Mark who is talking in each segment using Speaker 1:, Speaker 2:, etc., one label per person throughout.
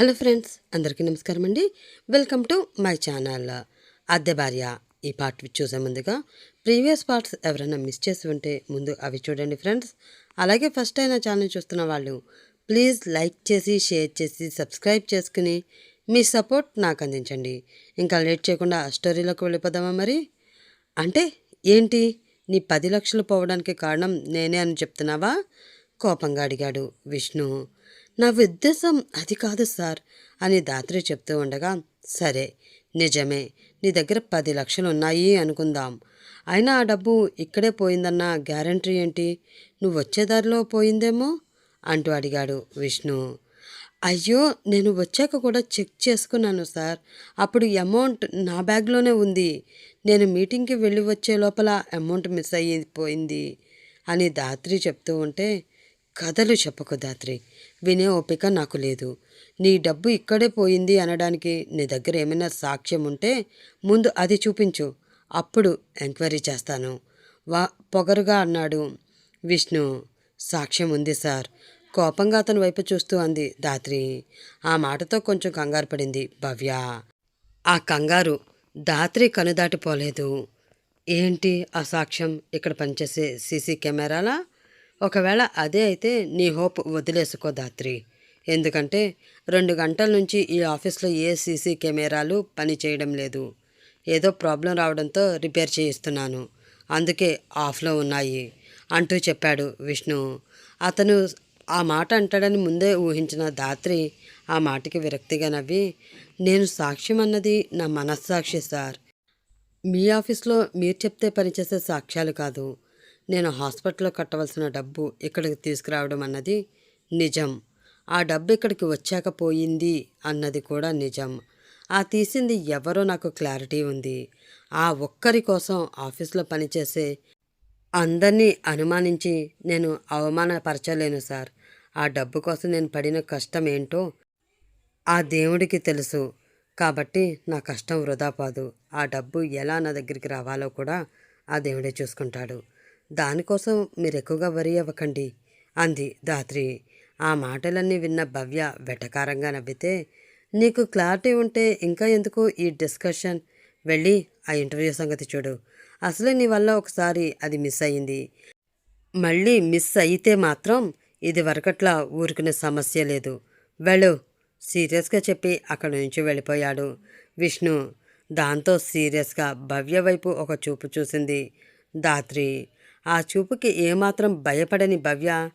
Speaker 1: Hello friends అందరికీ నమస్కారం అండి. Welcome to my channel. అద్దె భార్య ఈ పార్ట్ చూసే ముందుగా ప్రీవియస్ పార్ట్స్ ఎవరైనా మిస్ చేసి ఉంటే ముందు అవి చూడండి ఫ్రెండ్స్. అలాగే ఫస్ట్ అయినా ఛానల్ చూస్తున్న వాళ్ళు ప్లీజ్ లైక్ చేసి షేర్ చేసి సబ్స్క్రైబ్ చేసుకుని మీ సపోర్ట్ నాకు అందించండి. ఇంకా లేట్ చేయకుండా ఆ స్టోరీలోకి వెళ్ళిపోదామా మరి? అంటే ఏంటి? నీ పది లక్షలు పోవడానికి కారణం నేనే అని చెప్తున్నావా? కోపంగా అడిగాడు విష్ణు. నా ఉద్దేశం అది కాదు సార్ అని దాత్రి చెప్తూ ఉండగా సరే నిజమే నీ దగ్గర పది లక్షలు ఉన్నాయి అనుకుందాం. అయినా ఆ డబ్బు ఇక్కడే పోయిందన్న గ్యారంటీ ఏంటి? నువ్వు వచ్చే దారిలో పోయిందేమో? అంటూ అడిగాడు విష్ణు. అయ్యో నేను వచ్చాక కూడా చెక్ చేసుకున్నాను సార్. అప్పుడు అమౌంట్ నా బ్యాగ్లోనే ఉంది. నేను మీటింగ్కి వెళ్ళి వచ్చే లోపల అమౌంట్ మిస్ అయిపోయింది అని దాత్రి చెప్తూ ఉంటే కథలు చెప్పకు దాత్రి వినే ఓపిక నాకు లేదు. నీ డబ్బు ఇక్కడే పోయింది అనడానికి నీ దగ్గర ఏమైనా సాక్ష్యం ఉంటే ముందు అది చూపించు. అప్పుడు ఎంక్వైరీ చేస్తాను. వా పొగరుగా అన్నాడు విష్ణు. సాక్ష్యం ఉంది సార్. కోపంగా అతని వైపు చూస్తూ అంది దాత్రి ఆ మాటతో కొంచెం కంగారు పడింది భవ్య. ఆ కంగారు దాత్రి కనుదాటిపోలేదు. ఏంటి ఆ సాక్ష్యం? ఇక్కడ పనిచేసే సీసీ కెమెరాలా? ఒకవేళ అదే అయితే నీ హోప్ వదిలేసుకో దాత్రి ఎందుకంటే రెండు గంటల నుంచి ఈ ఆఫీస్లో ఏ సీసీ కెమెరాలు పని చేయడం లేదు. ఏదో ప్రాబ్లం రావడంతో రిపేర్ చేయిస్తున్నాను. అందుకే ఆఫ్లో ఉన్నాయి అంటూ చెప్పాడు విష్ణు. అతను ఆ మాట అంటాడని ముందే ఊహించిన దాత్రి ఆ మాటకి విరక్తిగా నవ్వి నేను సాక్ష్యం అన్నది నా మనస్సాక్షి సార్. మీ ఆఫీస్లో మీరు చెప్తే పనిచేసే సాక్ష్యాలు కాదు. నేను హాస్పిటల్లో కట్టవలసిన డబ్బు ఇక్కడికి తీసుకురావడం అన్నది నిజం. ఆ డబ్బు ఇక్కడికి వచ్చాక పోయింది అన్నది కూడా నిజం. ఆ తీసింది ఎవరో నాకు క్లారిటీ ఉంది. ఆ ఒక్కరి కోసం ఆఫీస్లో పనిచేసే అందరినీ అనుమానించి నేను అవమానపరచలేను సార్. ఆ డబ్బు కోసం నేను పడిన కష్టం ఏంటో ఆ దేవుడికి తెలుసు. కాబట్టి నా కష్టం వృధా పాదు. ఆ డబ్బు ఎలా నా దగ్గరికి రావాలో కూడా ఆ దేవుడే చూసుకుంటాడు. దానికోసం మీరు ఎక్కువగా వరి అవ్వకండి అంది దాత్రి ఆ మాటలన్నీ విన్న భవ్య వెటకారంగా నవ్వితే నీకు క్లారిటీ ఉంటే ఇంకా ఎందుకు ఈ డిస్కషన్? వెళ్ళి ఆ ఇంటర్వ్యూ సంగతి చూడు. అసలే నీ వల్ల ఒకసారి అది మిస్ అయ్యింది. మళ్ళీ మిస్ అయితే మాత్రం ఇది వరకట్లా ఊరుకునే సమస్య లేదు. వెళ్ళు సీరియస్గా చెప్పి అక్కడి నుంచి వెళ్ళిపోయాడు విష్ణు. దాంతో సీరియస్గా భవ్య వైపు ఒక చూపు చూసింది దాత్రి ఆ చూపుకి ఏమాత్రం భయపడని భవ్య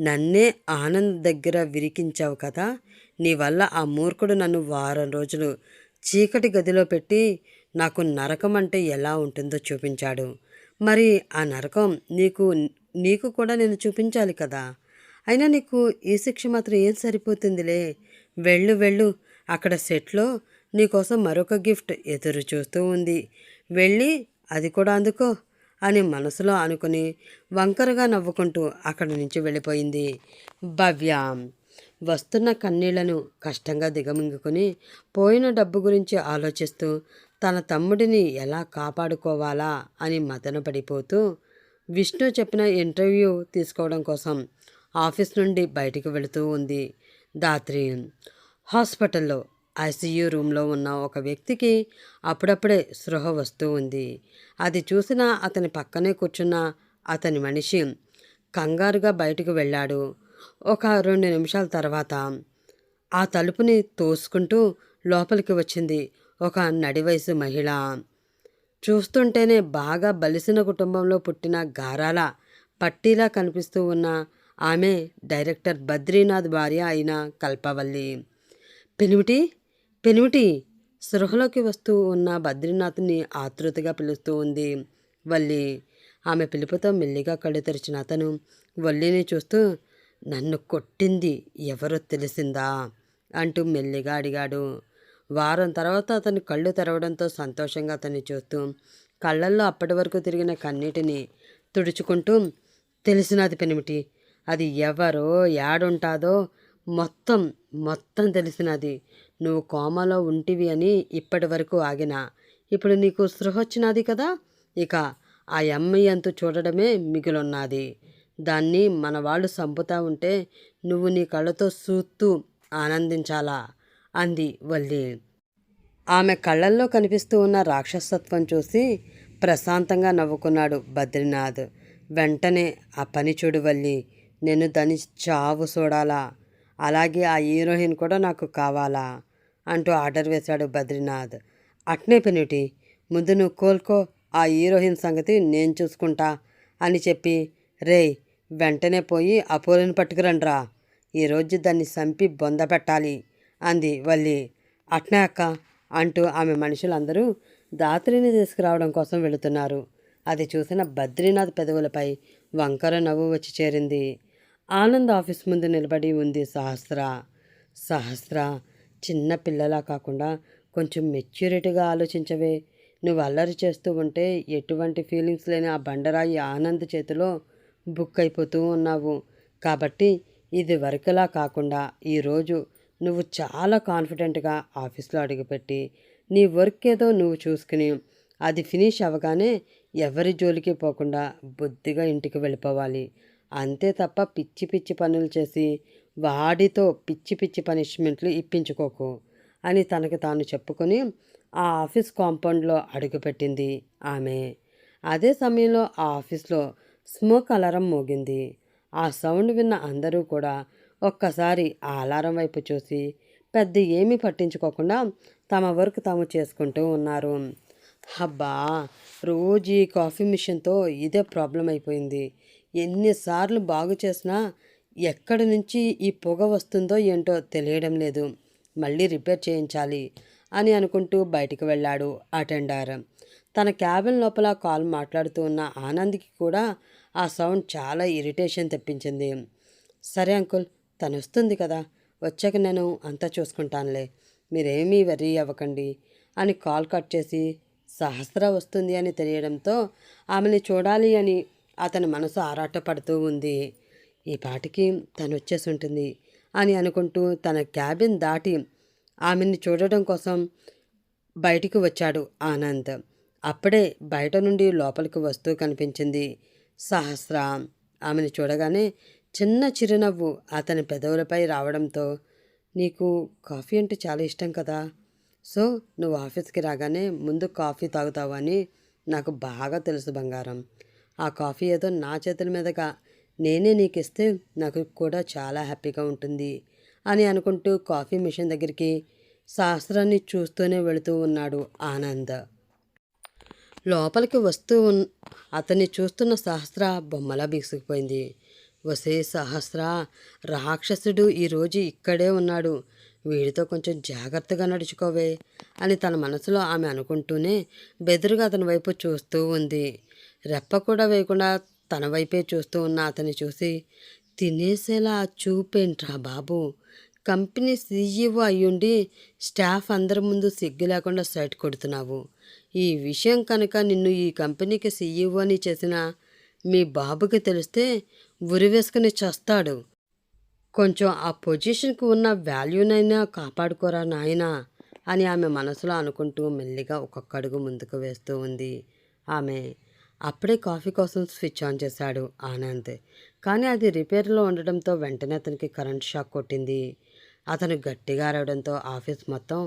Speaker 1: నన్నే ఆనంద్ దగ్గర విరికించావు కదా. నీ వల్ల ఆ మూర్ఖుడు నన్ను వారం రోజులు చీకటి గదిలో పెట్టి నాకు నరకం అంటే ఎలా ఉంటుందో చూపించాడు. మరి ఆ నరకం నీకు నీకు కూడా నేను చూపించాలి కదా. అయినా నీకు ఈ శిక్ష మాత్రం ఏం సరిపోతుందిలే? వెళ్ళు వెళ్ళు. అక్కడ సెట్లో నీకోసం మరొక గిఫ్ట్ ఎదురు చూస్తూ ఉంది. వెళ్ళి అది కూడా అందుకో. అని మనసులో అనుకుని వంకరగా నవ్వుకుంటూ అక్కడి నుంచి వెళ్ళిపోయింది. భవ్య వస్తున్న కన్నీళ్ళను కష్టంగా దిగమింగుకొని పోయిన డబ్బు గురించి ఆలోచిస్తూ తన తమ్ముడిని ఎలా కాపాడుకోవాలా అని మదనపడిపోతూ విష్ణు చెప్పిన ఇంటర్వ్యూ తీసుకోవడం కోసం ఆఫీస్ నుండి బయటికి వెళుతూ ఉంది. దాత్రి హాస్పిటల్లో ఐసీయూ రూమ్లో ఉన్న ఒక వ్యక్తికి అప్పుడప్పుడే స్పృహ వస్తూ ఉంది. అది చూసిన అతని పక్కనే కూర్చున్న అతని మనిషి కంగారుగా బయటకు వెళ్ళాడు. ఒక రెండు నిమిషాల తర్వాత ఆ తలుపుని తోసుకుంటూ లోపలికి వచ్చింది ఒక నడివయసు మహిళ. చూస్తుంటేనే బాగా బలిసిన కుటుంబంలో పుట్టిన గారాల పట్టీలా కనిపిస్తూ ఉన్న ఆమె డైరెక్టర్ బద్రీనాథ్ భార్య అయిన కల్పవల్లి. పెనిమిటి పెనిమిటి సృహలోకి వస్తూ ఉన్న బద్రీనాథ్ని ఆతృతగా పిలుస్తూ ఉంది. వల్లి ఆమె పిలుపుతో మెల్లిగా కళ్ళు తెరిచిన అతను వల్లిని చూస్తూ నన్ను కొట్టింది ఎవరో తెలిసిందా? అంటూ మెల్లిగా అడిగాడు. వారం తర్వాత అతను కళ్ళు తెరవడంతో సంతోషంగా అతన్ని చూస్తూ కళ్ళల్లో అప్పటి వరకు తిరిగిన కన్నీటిని తుడుచుకుంటూ తెలిసినది పెనిమిటి అది ఎవరో యాడుంటాదో మొత్తం మొత్తం తెలిసినది. నువ్వు కోమలో ఉంటివి అని ఇప్పటి వరకు ఆగినా. ఇప్పుడు నీకు సృహ కదా? ఇక ఆ అమ్మాయి అంతు చూడడమే మిగిలున్నది. దాన్ని మన వాళ్ళు సంపుతా ఉంటే నువ్వు నీ కళ్ళతో చూస్తూ ఆనందించాలా? అంది వల్లి ఆమె కళ్ళల్లో కనిపిస్తూ ఉన్న రాక్షసత్వం చూసి ప్రశాంతంగా నవ్వుకున్నాడు బద్రీనాథ్. వెంటనే ఆ పని చూడు వల్లి నేను దాని చావు చూడాలా? అలాగే ఆ హీరోయిన్ కూడా నాకు కావాలా? అంటూ ఆర్డర్ వేశాడు బద్రీనాథ్. అట్నే పెనుటి ముందు నువ్వు కోలుకో ఆ హీరోయిన్ సంగతి నేను చూసుకుంటా అని చెప్పి రేయ్ వెంటనే పోయి అపోలోని పట్టుకురండ్రా ఈరోజు దాన్ని చంపి బొంద పెట్టాలి అంది వల్లి. అట్నే అక్క అంటూ ఆమె మనుషులందరూ దాత్రిని తీసుకురావడం కోసం వెళుతున్నారు. అది చూసిన బద్రీనాథ్ పెదవులపై వంకర నవ్వు వచ్చి చేరింది. ఆనంద్ ఆఫీస్ ముందు నిలబడి ఉంది సహస్ర. సహస్ర చిన్న పిల్లలా కాకుండా కొంచెం మెచ్యూరిటీగా ఆలోచించవే. నువ్వు అల్లరి చేస్తూ ఉంటే ఎటువంటి ఫీలింగ్స్ లేని ఆ బండరాయి ఆనంద్ చేతిలో బుక్ అయిపోతూ ఉన్నావు. కాబట్టి ఇది వరకులా కాకుండా ఈరోజు నువ్వు చాలా కాన్ఫిడెంట్గా ఆఫీస్లో అడుగుపెట్టి నీ వర్క్ ఏదో నువ్వు చూసుకుని అది ఫినిష్ అవ్వగానే ఎవరి జోలికి పోకుండా బుద్ధిగా ఇంటికి వెళ్ళిపోవాలి. అంతే తప్ప పిచ్చి పిచ్చి పనులు చేసి వాడితో పిచ్చి పిచ్చి పనిష్మెంట్లు ఇప్పించుకోకు అని తనకు తాను చెప్పుకొని ఆ ఆఫీస్ కాంపౌండ్లో అడుగుపెట్టింది ఆమె. అదే సమయంలో ఆ ఆఫీస్లో స్మోక్ అలారం మోగింది. ఆ సౌండ్ విన్న అందరూ కూడా ఒక్కసారి ఆ అలారం వైపు చూసి పెద్ద ఏమీ పట్టించుకోకుండా తమ వర్క్ తాము చేసుకుంటూ ఉన్నారు. అబ్బా! రోజు ఈ కాఫీ మిషన్తో ఇదే ప్రాబ్లం అయిపోయింది. ఎన్నిసార్లు బాగు చేసినా ఎక్కడి నుంచి ఈ పొగ వస్తుందో ఏంటో తెలియడం లేదు. మళ్ళీ రిపేర్ చేయించాలి అని అనుకుంటూ బయటికి వెళ్ళాడు అటెండర్. తన క్యాబిన్ లోపల కాల్ మాట్లాడుతూ ఉన్న ఆనంద్కి కూడా ఆ సౌండ్ చాలా ఇరిటేషన్ తెప్పించింది. సరే అంకుల్ తను వస్తుంది కదా. వచ్చాక నేను అంతా చూసుకుంటానులే. మీరేమీ వరీ అవ్వకండి అని కాల్ కట్ చేసి సహస్ర వస్తుంది అని తెలియడంతో ఆమెని చూడాలి అని అతని మనసు ఆరాటపడుతూ ఉంది. ఈ పాటికి తను వచ్చేసి ఉంటుంది అని అనుకుంటూ తన క్యాబిన్ దాటి ఆమెని చూడటం కోసం బయటికి వచ్చాడు ఆనంద్. అప్పుడే బయట నుండి లోపలికి వస్తూ కనిపించింది. సహస్ర ఆమెను చూడగానే చిన్న చిరునవ్వు అతని పెదవులపై రావడంతో నీకు కాఫీ అంటే చాలా ఇష్టం కదా? సో నువ్వు ఆఫీస్కి రాగానే ముందు కాఫీ తాగుతావు అని నాకు బాగా తెలుసు బంగారం. ఆ కాఫీ ఏదో నా చేతుల మీదగా నేనే నీకు ఇస్తే నాకు కూడా చాలా హ్యాపీగా ఉంటుంది అని అనుకుంటూ కాఫీ మిషన్ దగ్గరికి శాస్త్రాన్ని చూస్తూనే వెళుతూ ఉన్నాడు ఆనంద్. లోపలికి వస్తూ ఉన్ అతన్ని చూస్తున్న సహస్ర బొమ్మలా బిగుసుకుపోయింది. వసే సహస్ర రాక్షసుడు ఈరోజు ఇక్కడే ఉన్నాడు. వీడితో కొంచెం జాగ్రత్తగా నడుచుకోవే అని తన మనసులో ఆమె అనుకుంటూనే బెదురుగా అతని వైపు చూస్తూ ఉంది. రెప్ప కూడా వేయకుండా తన వైపే చూస్తూ ఉన్న అతన్ని చూసి తినేసేలా చూపేంట్రా బాబు? కంపెనీ సీఈఓ అయ్యుండి స్టాఫ్ అందరి ముందు సిగ్గు లేకుండా సైట్ కొడుతున్నావు. ఈ విషయం కనుక నిన్ను ఈ కంపెనీకి సీఈఓని చేసిన మీ బాబుకి తెలిస్తే ఉరివేసుకుని చస్తాడు. కొంచెం ఆ పొజిషన్కి ఉన్న వాల్యూనైనా కాపాడుకోరా నాయనా అని ఆమె మనసులో అనుకుంటూ మెల్లిగా ఒక్కొక్క అడుగు ముందుకు వేస్తూ ఉంది. ఆమె అప్పుడే కాఫీ కోసం స్విచ్ ఆన్ చేశాడు ఆనంద్. కానీ అది రిపేర్లో ఉండడంతో వెంటనే అతనికి కరెంట్ షాక్ కొట్టింది. అతను గట్టిగా అరవడంతో ఆఫీస్ మొత్తం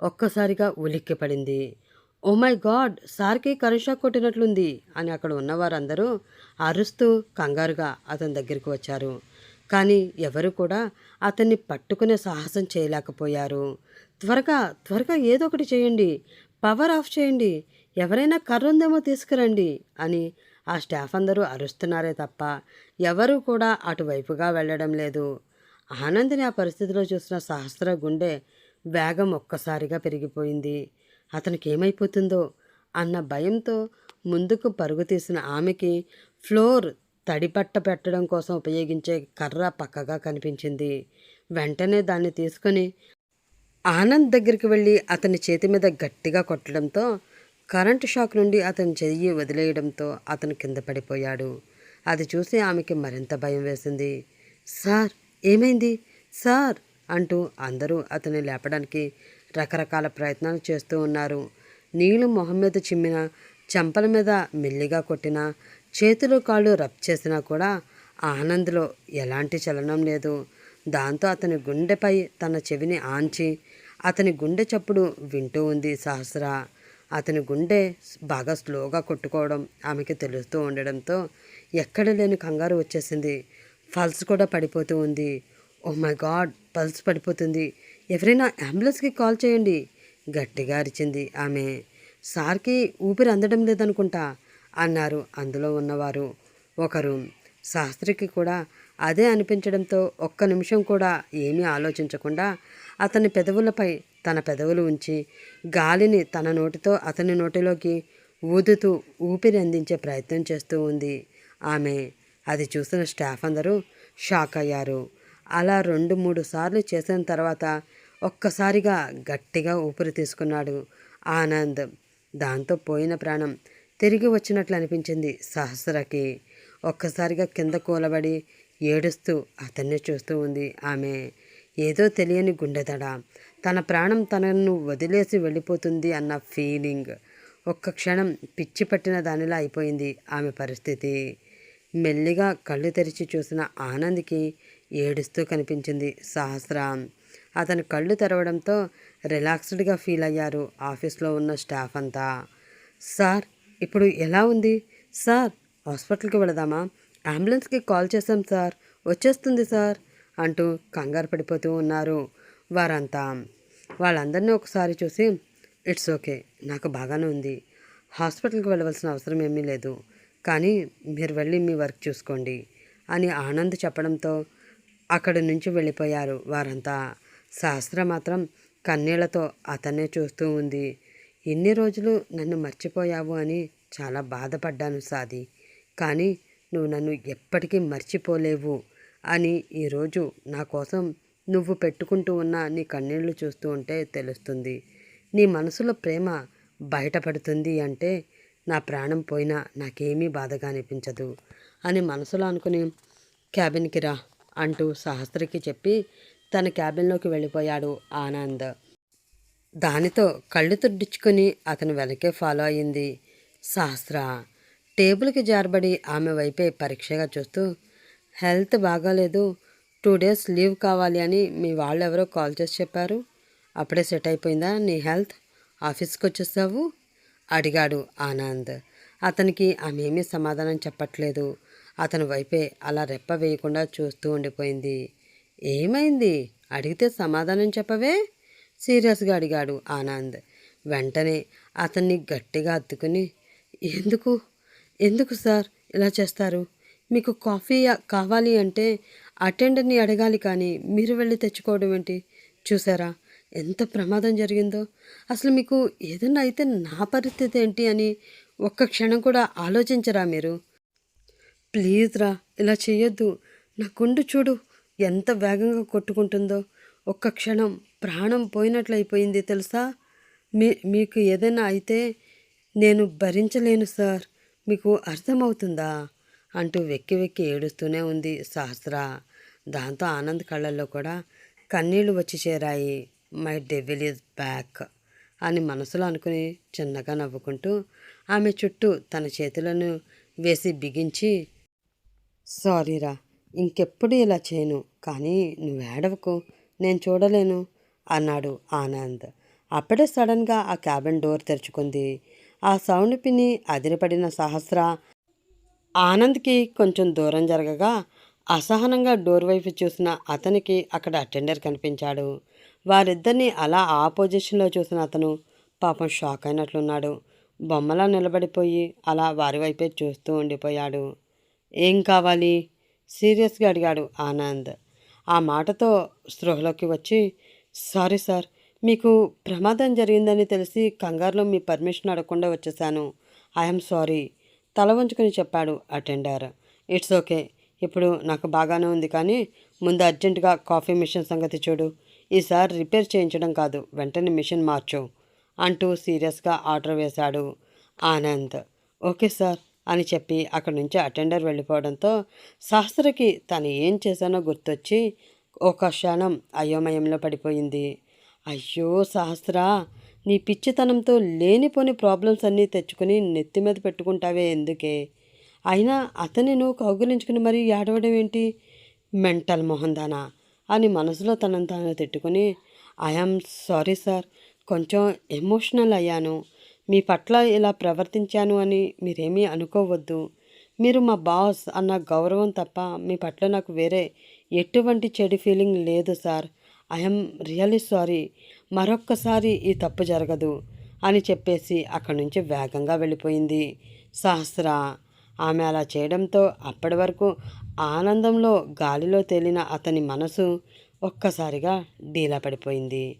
Speaker 1: ఒక్కసారిగా ఉలిక్కి పడింది ఓ మై గాడ్! సార్కి కరెంట్ షాక్ కొట్టినట్లుంది అని అక్కడ ఉన్నవారందరూ అరుస్తూ కంగారుగా అతని దగ్గరికి వచ్చారు. కానీ ఎవరు కూడా అతన్ని పట్టుకునే సాహసం చేయలేకపోయారు. త్వరగా త్వరగా ఏదో ఒకటి చేయండి. పవర్ ఆఫ్ చేయండి. ఎవరైనా కర్ర ఉందేమో తీసుకురండి అని ఆ స్టాఫ్ అందరూ అరుస్తున్నారే తప్ప ఎవరూ కూడా అటువైపుగా వెళ్ళడం లేదు. ఆనందిని ఆ పరిస్థితిలో చూసిన సహస్ర గుండె వేగం ఒక్కసారిగా పెరిగిపోయింది. అతనికి ఏమైపోతుందో అన్న భయంతో ముందుకు పరుగు తీసిన ఆమెకి ఫ్లోర్ తడిపట్ట పెట్టడం కోసం ఉపయోగించే కర్ర పక్కగా కనిపించింది. వెంటనే దాన్ని తీసుకొని ఆనంద్ దగ్గరికి వెళ్ళి అతని చేతి మీద గట్టిగా కొట్టడంతో కరెంటు షాక్ నుండి అతని చెయ్యి వదిలేయడంతో అతను కింద పడిపోయాడు. అది చూసి ఆమెకి మరింత భయం వేసింది. సార్ ఏమైంది? సార్! అంటూ అందరూ అతన్ని లేపడానికి రకరకాల ప్రయత్నాలు చేస్తూ ఉన్నారు. నీళ్ళు మొహం మీద చిమ్మిన చెంపల మీద మెల్లిగా కొట్టిన చేతులు కాళ్ళు రబ్ చేసినా కూడా ఆనంద్లో ఎలాంటి చలనం లేదు. దాంతో అతని గుండెపై తన చెవిని ఆంచి అతని గుండె చప్పుడు వింటూ ఉంది సహస్ర. అతని గుండె బాగా స్లోగా కొట్టుకోవడం ఆమెకి తెలుస్తూ ఉండడంతో ఎక్కడ లేని కంగారు వచ్చేసింది. పల్స్ కూడా పడిపోతూ ఉంది. ఓ మై గాడ్ పల్స్ పడిపోతుంది. ఎవరైనా అంబులెన్స్కి కాల్ చేయండి గట్టిగా అరిచింది ఆమె. సార్కి ఊపిరి అందడం లేదనుకుంటా అన్నారు అందులో ఉన్నవారు. ఒకరు శాస్త్రికి కూడా అదే అనిపించడంతో ఒక్క నిమిషం కూడా ఏమీ ఆలోచించకుండా అతని పెదవులపై తన పెదవులు ఉంచి గాలిని తన నోటితో అతని నోటిలోకి ఊదుతూ ఊపిరి అందించే ప్రయత్నం చేస్తూ ఉంది. ఆమె అది చూసిన స్టాఫ్ అందరూ షాక్ అయ్యారు. అలా రెండు మూడు సార్లు చేసిన తర్వాత ఒక్కసారిగా గట్టిగా ఊపిరి తీసుకున్నాడు ఆనంద్. దాంతో పోయిన ప్రాణం తిరిగి వచ్చినట్లు అనిపించింది సహస్రకి. ఒక్కసారిగా కింద కూలబడి ఏడుస్తూ అతన్ని చూస్తూ ఉంది ఆమె. ఏదో తెలియని గుండెదడ. తన ప్రాణం తనను వదిలేసి వెళ్ళిపోతుంది అన్న ఫీలింగ్. ఒక్క క్షణం పిచ్చి పట్టిన దానిలా అయిపోయింది ఆమె పరిస్థితి. మెల్లిగా కళ్ళు తెరిచి చూసిన ఆనంద్కి ఏడుస్తూ కనిపించింది సహస్ర. అతని కళ్ళు తెరవడంతో రిలాక్స్డ్గా ఫీల్ అయ్యారు ఆఫీస్లో ఉన్న స్టాఫ్ అంతా. సార్ ఇప్పుడు ఎలా ఉంది? సార్ హాస్పిటల్కి వెళదామా? అంబులెన్స్కి కాల్ చేశాం సార్. వచ్చేస్తుంది సార్. అంటూ కంగారు పడిపోతూ ఉన్నారు వారంతా. వాళ్ళందరినీ ఒకసారి చూసి ఇట్స్ ఓకే నాకు బాగానే ఉంది. హాస్పిటల్కి వెళ్ళవలసిన అవసరం ఏమీ లేదు. కానీ మీరు వెళ్ళి మీ వర్క్ చూసుకోండి అని ఆనంద్ చెప్పడంతో అక్కడి నుంచి వెళ్ళిపోయారు వారంతా. శాస్త్ర మాత్రం కన్నీళ్ళతో అతన్నే చూస్తూ ఉంది. ఇన్ని రోజులు నన్ను మర్చిపోయావు అని చాలా బాధపడ్డాను సాది. కానీ నువ్వు నన్ను ఎప్పటికీ మర్చిపోలేవు. అని ఈరోజు నా కోసం నువ్వు పెట్టుకుంటూ ఉన్న నీ కన్నీళ్ళు చూస్తూ ఉంటే తెలుస్తుంది. నీ మనసులో ప్రేమ బయటపడుతుంది అంటే నా ప్రాణం పోయినా నాకేమీ బాధగా అనిపించదు అని మనసులో అనుకుని క్యాబిన్కి రా అంటూ సహస్రకి చెప్పి తన క్యాబిన్లోకి వెళ్ళిపోయాడు ఆనంద్. దానితో కళ్ళు తుడ్డించుకొని అతని వెనకే ఫాలో అయింది సహస్ర. టేబుల్కి జారబడి ఆమె వైపే పరీక్షగా చూస్తూ హెల్త్ బాగాలేదు టూ డేస్ లీవ్ కావాలి అని మీ వాళ్ళు ఎవరో కాల్ చేసి చెప్పారు. అప్పుడే సెట్ అయిపోయిందా నీ హెల్త్? ఆఫీస్కి వచ్చేసావు? అడిగాడు ఆనంద్. అతనికి ఆమెమీ సమాధానం చెప్పట్లేదు. అతని వైపే అలా రెప్ప వేయకుండా చూస్తూ ఉండిపోయింది. ఏమైంది? అడిగితే సమాధానం చెప్పవే? సీరియస్గా అడిగాడు ఆనంద్. వెంటనే అతన్ని గట్టిగా అత్తుకుని ఎందుకు? ఎందుకు సార్ ఇలా చేస్తారు? మీకు కాఫీ కావాలి అంటే అటెండర్ని అడగాలి కానీ మీరు వెళ్ళి తెచ్చుకోవడం ఏంటి? చూసారా? ఎంత ప్రమాదం జరిగిందో. అసలు మీకు ఏదన్నా అయితే నా పరిస్థితి ఏంటి అని ఒక్క క్షణం కూడా ఆలోచించరా మీరు? ప్లీజ్ రా ఇలా చేయొద్దు నా గుండు చూడు ఎంత వేగంగా కొట్టుకుంటుందో. ఒక్క క్షణం ప్రాణం పోయినట్లయిపోయింది తెలుసా? మీ మీకు ఏదైనా అయితే నేను భరించలేను సార్. మీకు అర్థమవుతుందా? అంటూ వెక్కి వెక్కి ఏడుస్తూనే ఉంది సహస్ర. దాంతో ఆనంద్ కళ్ళల్లో కూడా కన్నీళ్ళు వచ్చి చేరాయి. మై డెవిల్ ఈజ్ బ్యాక్ అని మనసులో అనుకుని చిన్నగా నవ్వుకుంటూ ఆమె చుట్టూ తన చేతులను వేసి బిగించి సారీరా ఇంకెప్పుడు ఇలా చేయను కానీ నువ్వు ఏడవకు నేను చూడలేను అన్నాడు ఆనంద్. అప్పుడే సడన్గా ఆ క్యాబిన్ డోర్ తెరుచుకుంది. ఆ సౌండ్ పిని అదిరిపడిన సహస్ర ఆనంద్కి కొంచెం దూరం జరగగా అసహనంగా డోర్ వైపు చూసిన అతనికి అక్కడ అటెండర్ కనిపించాడు. వారిద్దరిని అలా ఆ పొజిషన్లో చూసిన అతను పాపం షాక్ అయినట్లున్నాడు. బొమ్మలా నిలబడిపోయి అలా వారి వైపే చూస్తూ ఉండిపోయాడు. ఏం కావాలి? సీరియస్గా అడిగాడు ఆనంద్. ఆ మాటతో స్పృహలోకి వచ్చి సారీ సార్ మీకు ప్రమాదం జరిగిందని తెలిసి కంగారులో మీ పర్మిషన్ అడగకుండా వచ్చేసాను. I'm sorry. తల వంచుకొని చెప్పాడు అటెండర్ ఇట్స్ ఓకే. ఇప్పుడు నాకు బాగానే ఉంది కానీ ముందు అర్జెంటుగా కాఫీ మిషన్ సంగతి చూడు. ఈసారి రిపేర్ చేయించడం కాదు వెంటనే మిషన్ మార్చు అంటూ సీరియస్గా ఆర్డర్ వేశాడు ఆనంద్. ఓకే సార్ అని చెప్పి అక్కడి నుంచి అటెండర్ వెళ్ళిపోవడంతో శాస్త్రకి తను ఏం చేశానో గుర్తొచ్చి ఒక క్షణం అయోమయంలో పడిపోయింది. అయ్యో సహస్రా! నీ పిచ్చితనంతో లేనిపోని ప్రాబ్లమ్స్ అన్నీ తెచ్చుకుని నెత్తి మీద పెట్టుకుంటావే ఎందుకే? అయినా అతని నువ్వు కౌగులించుకుని మరీ ఏడవడం ఏంటి? మెంటల్ మొహందానా? అని మనసులో తనను తాను తిట్టుకుని ఐఆమ్ సారీ సార్ కొంచెం ఎమోషనల్ అయ్యాను. మీ పట్ల ఇలా ప్రవర్తించాను అని మీరేమీ అనుకోవద్దు. మీరు మా బాస్ అన్న గౌరవం తప్ప మీ పట్ల నాకు వేరే ఎటువంటి చెడు ఫీలింగ్ లేదు సార్. I'm really sorry. మరొక్కసారి ఈ తప్పు జరగదు అని చెప్పేసి అక్కడి నుంచి వేగంగా వెళ్ళిపోయింది. సహస్ర ఆమె అలా చేయడంతో అప్పటి వరకు ఆనందంలో గాలిలో తేలిన అతని మనసు ఒక్కసారిగా డీలా పడిపోయింది.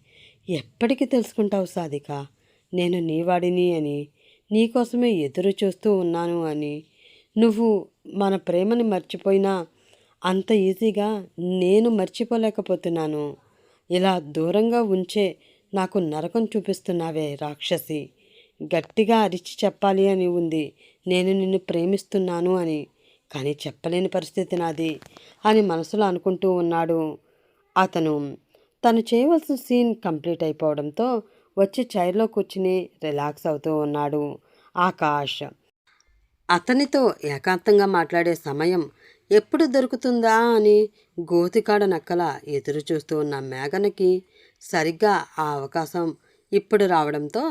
Speaker 1: ఎప్పటికీ తెలుసుకుంటావు సాధిక? నేను నీవాడిని అని నీకోసమే ఎదురు చూస్తూ ఉన్నాను అని. నువ్వు మన ప్రేమని మర్చిపోయినా అంత ఈజీగా నేను మర్చిపోలేకపోతున్నాను. ఇలా దూరంగా ఉంచే నాకు నరకం చూపిస్తున్నావే రాక్షసి. గట్టిగా అరిచి చెప్పాలి అని ఉంది. నేను నిన్ను ప్రేమిస్తున్నాను అని. కానీ చెప్పలేని పరిస్థితి నాది అని మనసులో అనుకుంటూ ఉన్నాడు. అతను తను చేయవలసిన సీన్ కంప్లీట్ అయిపోవడంతో వచ్చి చైర్లో కూర్చుని రిలాక్స్ అవుతూ ఉన్నాడు. ఆకాష్. అతనితో ఏకాంతంగా మాట్లాడే సమయం ఎప్పుడు దొరుకుతుందా అని గోతికాడ నక్కల ఎదురు చూస్తూ ఉన్న మేఘనకి సరిగ్గా ఆ అవకాశం ఇప్పుడు రావడంతో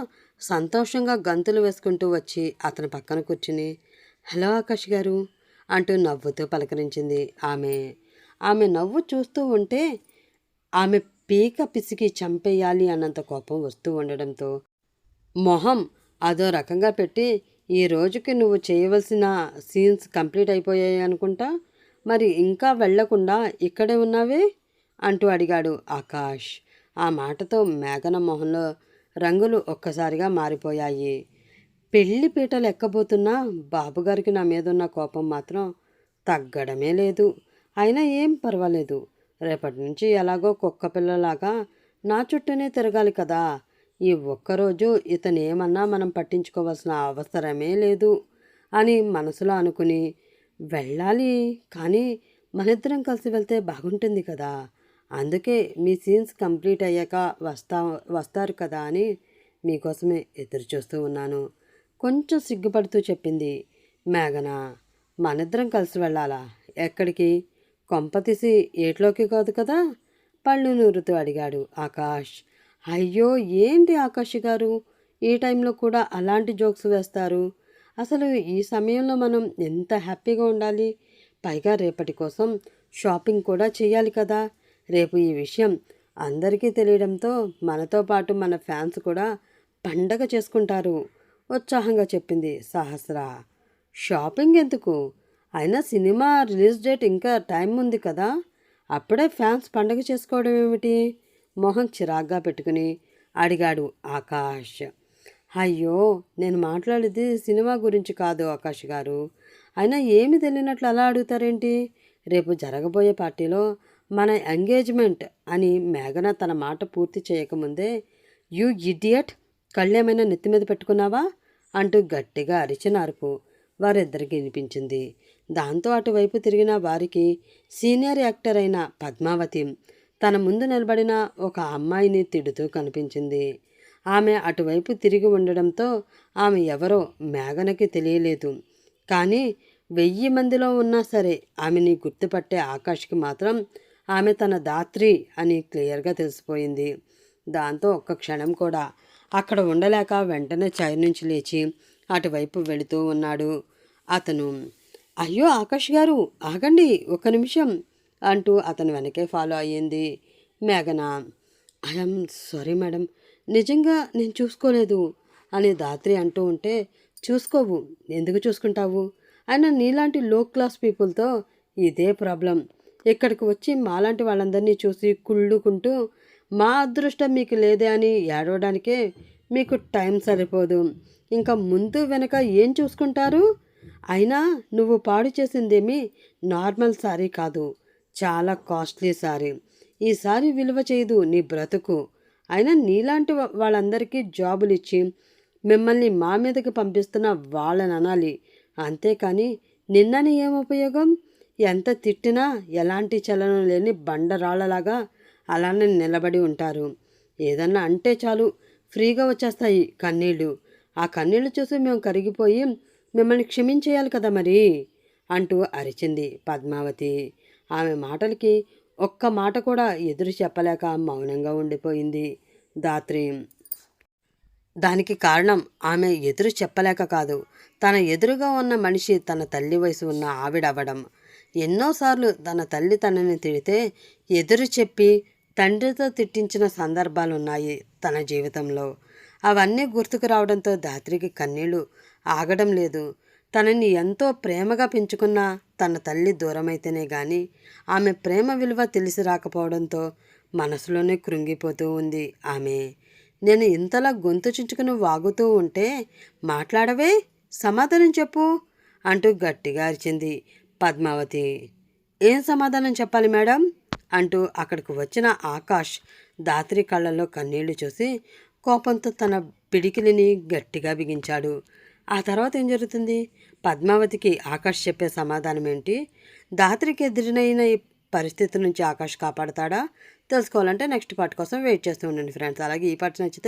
Speaker 1: సంతోషంగా గంతులు వేసుకుంటూ వచ్చి అతని పక్కన కూర్చుని హలో ఆకాష్ గారు అంటూ నవ్వుతూ పలకరించింది ఆమె. ఆమె నవ్వు చూస్తూ ఉంటే ఆమె పీక పిసికి చంపేయాలి అన్నంత కోపం వస్తూ ఉండడంతో మొహం అదో రకంగా పెట్టి ఈ రోజుకి నువ్వు చేయవలసిన సీన్స్ కంప్లీట్ అయిపోయాయి అనుకుంటా? మరి ఇంకా వెళ్ళకుండా ఇక్కడే ఉన్నావే? అంటూ అడిగాడు ఆకాష్. ఆ మాటతో మేఘన మొహంలో రంగులు ఒక్కసారిగా మారిపోయాయి. పెళ్ళి పీటలు ఎక్కబోతున్నా బాబుగారికి నా మీద ఉన్న కోపం మాత్రం తగ్గడమే లేదు. అయినా ఏం పర్వాలేదు. రేపటి నుంచి ఎలాగో కుక్క పిల్లలాగా నా చుట్టూనే తిరగాలి కదా. ఈ ఒక్కరోజు ఇతను ఏమన్నా మనం పట్టించుకోవాల్సిన అవసరమే లేదు అని మనసులో అనుకుని వెళ్ళాలి కానీ మనిద్దరం కలిసి వెళ్తే బాగుంటుంది కదా. అందుకే మీ సీన్స్ కంప్లీట్ అయ్యాక వస్తా వస్తారు కదా అని మీకోసమే ఎదురు చూస్తూ ఉన్నాను. కొంచెం సిగ్గుపడుతూ చెప్పింది మేఘన మనిద్దరం కలిసి వెళ్ళాలా? ఎక్కడికి? కొంప తీసి ఏట్లోకి కాదు కదా? పళ్ళు నూరుతూ అడిగాడు ఆకాష్. అయ్యో ఏంటి ఆకాష్ గారు? ఈ టైంలో కూడా అలాంటి జోక్స్ వేస్తారు. అసలు ఈ సమయంలో మనం ఎంత హ్యాపీగా ఉండాలి? పైగా రేపటి కోసం షాపింగ్ కూడా చేయాలి కదా. రేపు ఈ విషయం అందరికీ తెలియడంతో మనతో పాటు మన ఫ్యాన్స్ కూడా పండగ చేసుకుంటారు. ఉత్సాహంగా చెప్పింది సహస్ర. షాపింగ్ ఎందుకు? అయినా సినిమా రిలీజ్ డేట్ ఇంకా టైం ఉంది కదా. అప్పుడే ఫ్యాన్స్ పండగ చేసుకోవడం ఏమిటి? మొహం చిరాగ్గా పెట్టుకుని అడిగాడు ఆకాష్. అయ్యో నేను మాట్లాడేది సినిమా గురించి కాదు ఆకాష్ గారు. అయినా ఏమి తెలియనట్లు అలా అడుగుతారేంటి? రేపు జరగబోయే పార్టీలో మన ఎంగేజ్మెంట్ అని మేఘన తన మాట పూర్తి చేయకముందే యూ ఇడియట్ కళ్ళేమైనా నెత్తి మీద పెట్టుకున్నావా? అంటూ గట్టిగా అరిచిన అరుపు వారిద్దరికి వినిపించింది. దాంతో అటువైపు తిరిగిన వారికి సీనియర్ యాక్టర్ అయిన పద్మావతి తన ముందు నిలబడిన ఒక అమ్మాయిని తిడుతూ కనిపించింది. ఆమె అటువైపు తిరిగి ఉండడంతో ఆమె ఎవరో మేఘనకి తెలియలేదు. కానీ వెయ్యి మందిలో ఉన్నా సరే ఆమెని గుర్తుపట్టే ఆకాష్కి మాత్రం ఆమె తన దాత్రి అని క్లియర్గా తెలిసిపోయింది. దాంతో ఒక్క క్షణం కూడా అక్కడ ఉండలేక వెంటనే చైర్ నుంచి లేచి అటువైపు వెళుతూ ఉన్నాడు. అతను అయ్యో ఆకాష్ గారు ఆగండి ఒక నిమిషం. అంటూ అతను వెనకే ఫాలో అయ్యింది. మేఘన ఐఎమ్ సారీ మేడం నిజంగా నేను చూసుకోలేదు అని దాత్రి అంటూ ఉంటే చూసుకోవు. ఎందుకు చూసుకుంటావు? అయినా నీలాంటి లో క్లాస్ పీపుల్తో ఇదే ప్రాబ్లం ఇక్కడికి వచ్చి మాలాంటి వాళ్ళందరినీ చూసి కుళ్ళుకుంటూ మా అదృష్టం మీకు లేదే అని ఏడవడానికే మీకు టైం సరిపోదు. ఇంకా ముందు వెనక ఏం చూసుకుంటారు? అయినా నువ్వు పాడు చేసిందేమీ నార్మల్ సారీ కాదు. చాలా కాస్ట్లీ సారీ. ఈ సారీ విలువ చేయదు నీ బ్రతుకు. అయినా నీలాంటి వాళ్ళందరికీ జాబులు ఇచ్చి మిమ్మల్ని మా మీదకి పంపిస్తున్న వాళ్ళని అనాలి. అంతేకాని నిన్నని ఏం ఉపయోగం? ఎంత తిట్టినా ఎలాంటి చలనం లేని బండరాళ్ళలాగా అలానే నిలబడి ఉంటారు. ఏదన్నా అంటే చాలు ఫ్రీగా వచ్చేస్తాయి కన్నీళ్ళు ఆ కన్నీళ్ళు చూసి మేము కరిగిపోయి మిమ్మల్ని క్షమించేయాలి కదా మరి? అంటూ అరిచింది పద్మావతి. ఆమె మాటలకి ఒక్క మాట కూడా ఎదురు చెప్పలేక మౌనంగా ఉండిపోయింది దాత్రి దానికి కారణం ఆమె ఎదురు చెప్పలేక కాదు. తన ఎదురుగా ఉన్న మనిషి తన తల్లి వయసు ఉన్న ఆవిడవ్వడం. ఎన్నోసార్లు తన తల్లి తనని తిడితే ఎదురు చెప్పి తండ్రితో తిట్టించిన సందర్భాలున్నాయి తన జీవితంలో. అవన్నీ గుర్తుకు రావడంతో దాత్రికి కన్నీళ్ళు ఆగడం లేదు. తనని ఎంతో ప్రేమగా పెంచుకున్న తన తల్లి దూరమైతేనే గాని ఆమె ప్రేమ విలువ తెలిసి రాకపోవడంతో మనసులోనే కృంగిపోతూ ఉంది ఆమె. నేను ఇంతలా గొంతు చించుకుని వాగుతూ ఉంటే మాట్లాడవే? సమాధానం చెప్పు అంటూ గట్టిగా అరిచింది పద్మావతి. ఏం సమాధానం చెప్పాలి మేడం? అంటూ అక్కడికి వచ్చిన ఆకాష్ దాత్రి కళ్ళల్లో కన్నీళ్ళు చూసి కోపంతో తన పిడికిలిని గట్టిగా బిగించాడు. ఆ తర్వాత ఏం జరుగుతుంది? పద్మావతికి ఆకాష్ చెప్పే సమాధానం ఏంటి? దాత్రికి ఎదురైన ఈ పరిస్థితి నుంచి ఆకాష్ కాపాడతాడా? తెలుసుకోవాలంటే నెక్స్ట్ పార్ట్ కోసం వెయిట్ చేస్తూ ఉండండి ఫ్రెండ్స్. అలాగే ఈ పార్ట్ నచ్చితే